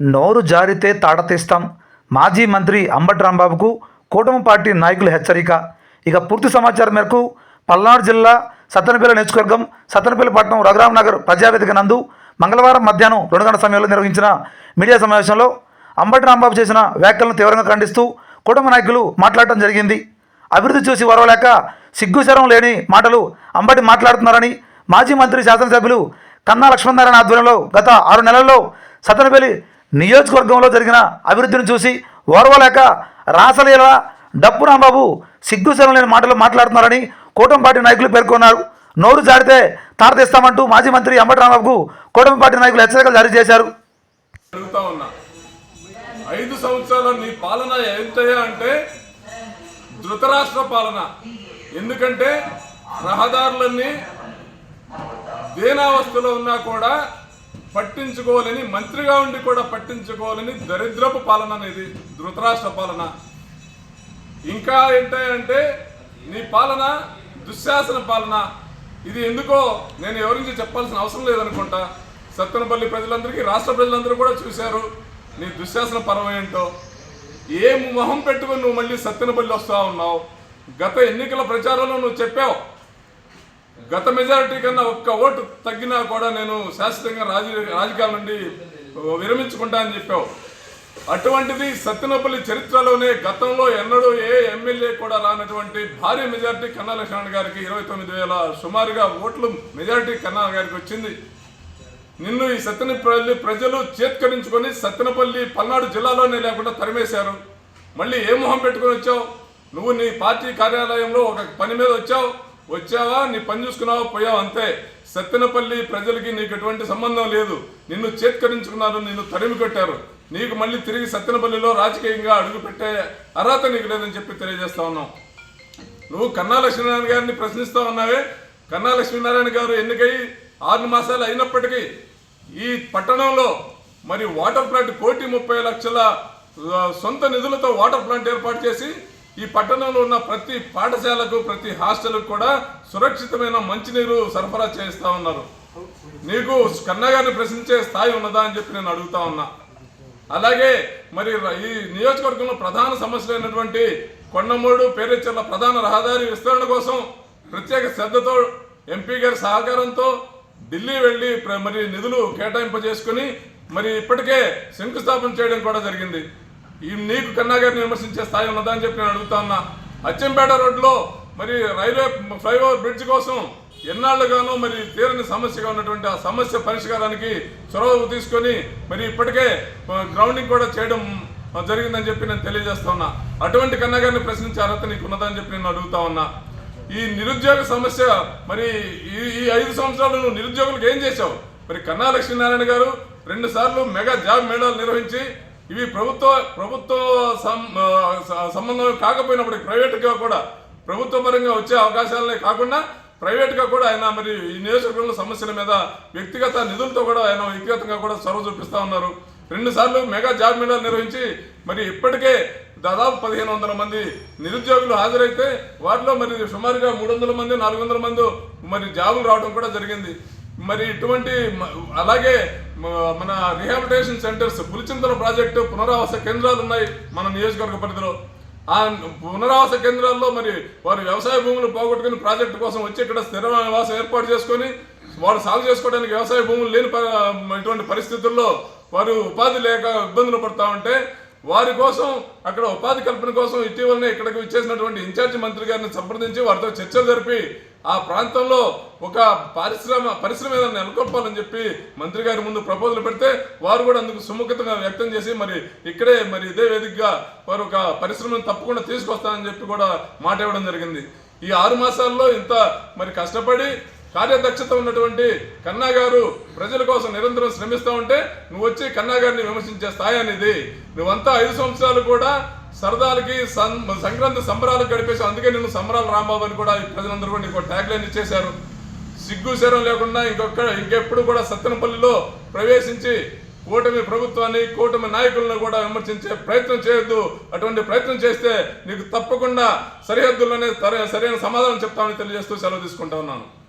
నోరు జారితే తాట తీస్తాం. మాజీ మంత్రి అంబటి రాంబాబుకు కూటమి పార్టీ నాయకుల హెచ్చరిక. ఇక పూర్తి సమాచారం మేరకు పల్నాడు జిల్లా సత్తనపల్లి నియోజకవర్గం సత్తనపల్లి పట్టణం రఘురామ్ నగర్ ప్రజావేదిక నందు మంగళవారం మధ్యాహ్నం రెండు గంటల సమయంలో నిర్వహించిన మీడియా సమావేశంలో అంబటి రాంబాబు చేసిన వ్యాఖ్యలను తీవ్రంగా ఖండిస్తూ కుటుంబ నాయకులు మాట్లాడటం జరిగింది. అభివృద్ధి చూసి వరవలేక సిగ్గుశరం లేని మాటలు అంబటి మాట్లాడుతున్నారని మాజీ మంత్రి శాసనసభ్యులు కన్నా లక్ష్మణనారాయణ ఆధ్వర్యంలో గత ఆరు నెలల్లో సతనపల్లి నియోజకవర్గంలో జరిగిన అభివృద్ధిని చూసి ఓర్వలేక రాసలీల డప్పు రాంబాబు సిగ్గుశరం లేని మాటలు మాట్లాడుతున్నారని కూటమి పార్టీ నాయకులు పేర్కొన్నారు. నోరు జారితే తారతీస్తామంటూ మాజీ మంత్రి అంబటి రాంబాబుకు కూటమి పార్టీ నాయకులు హెచ్చరికలు జారీ చేశారు. ఐదు సంవత్సరాల నీ పాలన ఏంటయ్యా అంటే ధృతరాష్ట్ర పాలన. ఎందుకంటే రహదారులన్నీ దేనావస్థలో ఉన్నా కూడా పట్టించుకోవాలని మంత్రిగా ఉండి కూడా పట్టించుకోవాలని దరిద్రపు పాలన అనేది ధృతరాష్ట్ర పాలన. ఇంకా ఏంటంటే నీ పాలన దుశ్శాసన పాలన. ఇది ఎందుకో నేను ఎవరించి చెప్పాల్సిన అవసరం లేదనుకుంటా. సత్తెనపల్లి ప్రజలందరికీ రాష్ట్ర ప్రజలందరూ కూడా చూశారు నీ దుశ్శాసన పరం ఏంటో. ఏ మొహం పెట్టుకుని నువ్వు మళ్ళీ సత్తెనపల్లి వస్తూ ఉన్నావు? గత ఎన్నికల ప్రచారంలో నువ్వు చెప్పావు గత మెజారిటీ కన్నా ఒక్క ఓటు తగ్గినా కూడా నేను శాశ్వతంగా రాజ రాజకీయాల నుండి విరమించుకుంటా అని చెప్పావు. అటువంటిది సత్యనపల్లి చరిత్రలోనే గతంలో ఎన్నడూ ఏ ఎమ్మెల్యే కూడా రానటువంటి భారీ మెజారిటీ కన్నా లక్ష్మణ్ గారికి ఇరవై తొమ్మిది వేల సుమారుగా ఓట్లు మెజారిటీ కన్నా గారికి వచ్చింది. నిన్ను ఈ సత్యనపల్లి ప్రజలు చేత్కరించుకొని సత్తెనపల్లి పల్నాడు జిల్లాలోనే లేకుండా తరిమేశారు. మళ్ళీ ఏ మొహం పెట్టుకొని వచ్చావు? నువ్వు నీ పార్టీ కార్యాలయంలో ఒక పని మీద వచ్చావు. వచ్చావా? నీ పని చూసుకున్నావా? పోయావు? అంతే. సత్తెనపల్లి ప్రజలకి నీకు ఎటువంటి సంబంధం లేదు. నిన్ను చేత్కరించుకున్నారు నిన్ను తరిమి కొట్టారు. నీకు మళ్ళీ తిరిగి సత్తెనపల్లిలో రాజకీయంగా అడుగు పెట్టే అర్హత నీకు లేదని చెప్పి తెలియజేస్తా ఉన్నాం. నువ్వు కన్నా లక్ష్మీనారాయణ గారిని ప్రశ్నిస్తా ఉన్నావే. కన్నా లక్ష్మీనారాయణ గారు ఎన్నికై ఆరు మాసాలు అయినప్పటికీ ఈ పట్టణంలో మరి వాటర్ ప్లాంట్ కోటి ముప్పై లక్షల సొంత నిధులతో వాటర్ ప్లాంట్ ఏర్పాటు చేసి ఈ పట్టణంలో ఉన్న ప్రతి పాఠశాలకు ప్రతి హాస్టల్కు కూడా సురక్షితమైన మంచినీరు సరఫరా చేస్తూ ఉన్నారు. నీకు కన్నగారిని ప్రశ్నించే స్థాయి ఉన్నదా అని చెప్పి నేను అడుగుతా ఉన్నా. అలాగే మరి ఈ నియోజకవర్గంలో ప్రధాన సమస్యలైనటువంటి కొండమూడు పేరెచ్చర్ల ప్రధాన రహదారి విస్తరణ కోసం ప్రత్యేక శ్రద్ధతో ఎంపీ గారి సహకారంతో ఢిల్లీ వెళ్ళి ప్ర- మరి నిధులు కేటాయింపజేసుకుని మరి ఇప్పటికే శంకుస్థాపన చేయడం కూడా జరిగింది. ఈ నీకు కన్నా గారిని విమర్శించే స్థాయి ఉన్నదా అని చెప్పి నేను అడుగుతా ఉన్నా. అచ్చంపేట రోడ్లో మరి రైల్వే ఫ్లైఓవర్ బ్రిడ్జ్ కోసం ఎన్నాళ్ళుగానో మరి తీరని సమస్యగా ఉన్నటువంటి ఆ సమస్య పరిష్కారానికి చొరవ తీసుకొని మరి ఇప్పటికే గ్రౌండింగ్ కూడా చేయడం జరిగిందని చెప్పి నేను తెలియజేస్తా ఉన్నా. అటువంటి కన్నా గారిని ప్రశ్నించే అర్హత నీకు ఉన్నదని చెప్పి నేను అడుగుతా ఉన్నా. ఈ నిరుద్యోగ సమస్య మరి ఈ ఈ ఐదు సంవత్సరాలు నువ్వు నిరుద్యోగులకు ఏం చేశావు? మరి కన్నా లక్ష్మీనారాయణ గారు రెండు సార్లు మెగా జాబ్ మేళాలు నిర్వహించి ఇవి ప్రభుత్వ ప్రభుత్వ సం- సంబంధం కాకపోయినప్పటికీ ప్రైవేట్గా కూడా ప్రభుత్వ పరంగా వచ్చే అవకాశాలనే కాకుండా ప్రైవేట్గా కూడా ఆయన మరి ఈ నియోజకవర్గంలో సమస్యల మీద వ్యక్తిగత నిధులతో కూడా ఆయన వ్యక్తిగతంగా కూడా చొరవ చూపిస్తా ఉన్నారు. రెండు సార్లు మెగా జాబ్ మేళాలు నిర్వహించి మరి ఇప్పటికే దాదాపు పదిహేను వందల మంది నిరుద్యోగులు హాజరైతే వాటిలో మరి సుమారుగా మూడు వందల మంది నాలుగు వందల మంది మరి జాబులు రావడం కూడా జరిగింది. మరి ఇటువంటి అలాగే మన రిహాబిలిటేషన్ సెంటర్స్ పులిచింతల ప్రాజెక్టు పునరావాస కేంద్రాలు ఉన్నాయి మన నియోజకవర్గ పరిధిలో. ఆ పునరావాస కేంద్రాల్లో మరి వారు వ్యవసాయ భూములు పోగొట్టుకుని ప్రాజెక్టు కోసం వచ్చి ఇక్కడ స్థిర నివాసం ఏర్పాటు చేసుకొని వారు సాగు చేసుకోవడానికి వ్యవసాయ భూములు లేని ఇటువంటి పరిస్థితుల్లో వారు ఉపాధి లేక ఇబ్బందులు పడతా ఉంటే వారి కోసం అక్కడ ఉపాధి కల్పన కోసం ఇటీవలనే ఇక్కడికి వచ్చేసినటువంటి ఇన్ఛార్జి మంత్రి గారిని సంప్రదించి వారితో చర్చలు జరిపి ఆ ప్రాంతంలో ఒక పరిశ్రమ పరిశ్రమ ఏదైనా నెలకొల్పాలని చెప్పి మంత్రి గారి ముందు ప్రపోజల్ పెడితే వారు కూడా అందుకు సుముఖతంగా వ్యక్తం చేసి మరి ఇక్కడే మరి ఇదే వేదికగా వారు ఒక పరిశ్రమను తప్పకుండా తీసుకొస్తానని చెప్పి కూడా మాట ఇవ్వడం జరిగింది. ఈ ఆరు మాసాల్లో ఇంత మరి కష్టపడి కార్యదక్షత ఉన్నటువంటి కన్నా గారు ప్రజల కోసం నిరంతరం శ్రమిస్తూ ఉంటే నువ్వు వచ్చి కన్నా గారిని విమర్శించే స్థాయి అనేది. నువ్వంతా ఐదు సంవత్సరాలు కూడా సరదాలకి సం- సంక్రాంతి సంబరాలకు గడిపేసి అందుకే నిన్ను సంబరాలు రాంబాబు అని కూడా ఈ ప్రజలందరూ కూడా నీకు ట్యాగ్ లైన్ ఇచ్చేశారు. సిగ్గు శరం లేకుండా ఇంకొక ఇంకెప్పుడు కూడా సత్తెనపల్లిలో ప్రవేశించి కూటమి ప్రభుత్వాన్ని కూటమి నాయకులను కూడా విమర్శించే ప్రయత్నం చేయొద్దు. అటువంటి ప్రయత్నం చేస్తే నీకు తప్పకుండా సరిహద్దుల్లోనే సరైన సమాధానం చెప్తామని తెలియజేస్తూ సెలవు తీసుకుంటా ఉన్నాను.